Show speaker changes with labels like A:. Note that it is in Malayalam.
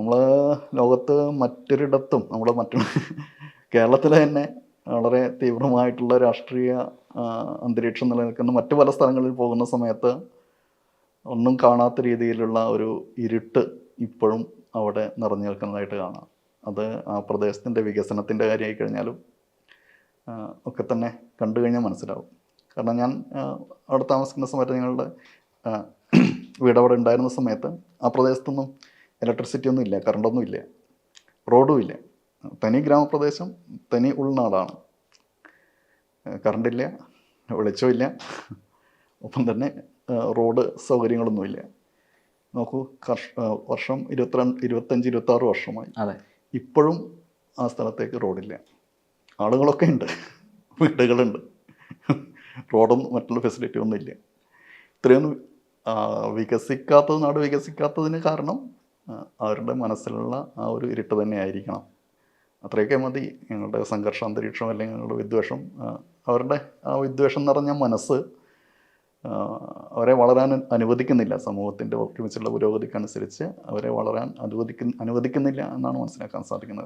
A: നമ്മൾ ലോകത്ത് മറ്റൊരിടത്തും നമ്മൾ മറ്റു കേരളത്തിലെ തന്നെ വളരെ തീവ്രമായിട്ടുള്ള രാഷ്ട്രീയ അന്തരീക്ഷം നിലനിൽക്കുന്ന മറ്റു പല സ്ഥലങ്ങളിൽ പോകുന്ന സമയത്ത് ഒന്നും കാണാത്ത രീതിയിലുള്ള ഒരു ഇരുട്ട് ഇപ്പോഴും അവിടെ നിറഞ്ഞു നിൽക്കുന്നതായിട്ട് കാണാം. അത് ആ പ്രദേശത്തിന്റെ വികസനത്തിന്റെ കാര്യമായി കഴിഞ്ഞാലും ഒക്കെ തന്നെ കണ്ടു കഴിഞ്ഞാൽ മനസ്സിലാവും. കാരണം ഞാൻ അവിടെ താമസിക്കുന്ന സമയത്ത് ഞങ്ങളുടെ വീടവിടെ ഉണ്ടായിരുന്ന സമയത്ത് ആ പ്രദേശത്തൊന്നും ഇലക്ട്രിസിറ്റി ഒന്നും ഇല്ല കറണ്ടൊന്നും ഇല്ല റോഡും ഇല്ല. തനി ഗ്രാമപ്രദേശം തനി ഉൾനാടാണ്. കറണ്ടില്ല വെളിച്ചമില്ല ഒപ്പം തന്നെ റോഡ് സൗകര്യങ്ങളൊന്നുമില്ല നോക്കൂ കർഷ വർഷം ഇരുപത്തിരണ്ട് ഇരുപത്തഞ്ച് ഇരുപത്താറ് വർഷമായി.
B: അതെ.
A: ഇപ്പോഴും ആ സ്ഥലത്തേക്ക് റോഡില്ല ആളുകളൊക്കെ ഉണ്ട് വീടുകളുണ്ട്. റോഡൊന്നും മറ്റുള്ള ഫെസിലിറ്റി ഒന്നും ഇല്ല. ഇത്രയൊന്നും വികസിക്കാത്തത് നാട് വികസിക്കാത്തതിന് കാരണം അവരുടെ മനസ്സിലുള്ള ആ ഒരു ഇരുട്ട് തന്നെ ആയിരിക്കണം അത്രയൊക്കെ മതി. ഞങ്ങളുടെ സംഘർഷ അന്തരീക്ഷം അല്ലെങ്കിൽ ഞങ്ങളുടെ വിദ്വേഷം അവരുടെ ആ വിദ്വേഷം നിറഞ്ഞ മനസ്സ് അവരെ വളരാൻ അനുവദിക്കുന്നില്ല. സമൂഹത്തിന്റെ ഒട്ടുമിച്ചുള്ള പുരോഗതിക്കനുസരിച്ച് അവരെ വളരാൻ അനുവദിക്കുന്ന അനുവദിക്കുന്നില്ല എന്നാണ് മനസ്സിലാക്കാൻ സാധിക്കുന്നത്.